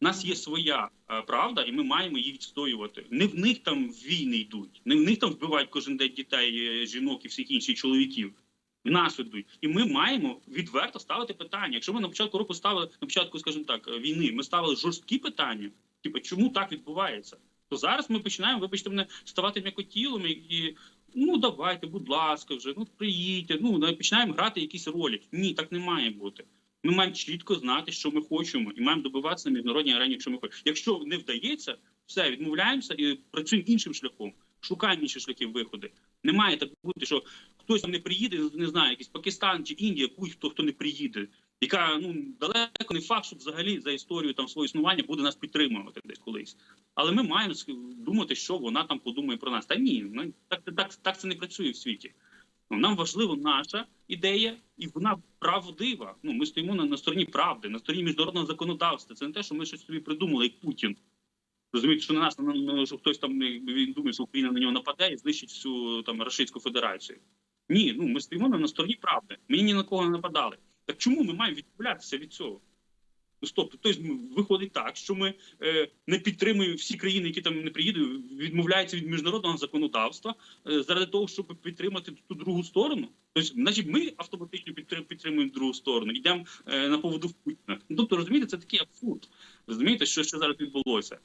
У нас є своя е, правда, і ми маємо її відстоювати. Не в них там війни йдуть, не в них там вбивають кожен день дітей, е, жінок і всіх інших чоловіків. В нас ідуть. І ми маємо відверто ставити питання. Якщо ми на початку року ставили на початку, скажімо так, е, війни, ми ставили жорсткі питання, типу, чому так відбувається? То зараз ми починаємо, вибачте мене, ставати м'якотілом і ну давайте, будь ласка, вже ну приїдьте. Ну починаємо грати якісь ролі. Ні, так не має бути. Ми маємо чітко знати, що ми хочемо, і маємо добиватися на міжнародній арені, якщо ми хочемо. Якщо не вдається, все відмовляємося і працюємо іншим шляхом. Шукаємо інші шляхи виходу. Не має так бути, що хтось там не приїде, не знаю, якийсь Пакистан чи Індія, будь-хто хто не приїде, яка ну далеко не факт, що взагалі за історію там свого існування буде нас підтримувати десь колись. Але ми маємо думати, що вона там подумає про нас. Та ні, ну, так, так, так це не працює в світі. Ну, Нам важлива наша ідея, і вона правдива. Ну ми стоїмо на, на стороні правди, на стороні міжнародного законодавства. Це не те, що ми щось собі придумали, як Путін. Розумієте, що на нас на, на, що хтось там він думає, що Україна на нього нападе і знищить всю там Російську Федерацію. Ні, ну ми стоїмо на, на стороні правди. Ми ні на кого не нападали. Так чому ми маємо відмовлятися від цього? Стоп, тобто виходить так, що ми е, не підтримуємо всі країни, які там не приїдуть, відмовляються від міжнародного законодавства е, заради того, щоб підтримати ту другу сторону. Тобто, значить, ми автоматично підтрим- підтримуємо другу сторону, йдемо е, на поводу в Путіна. Ну, тобто, розумієте, це такий абсурд. Розумієте, що, що зараз відбулося?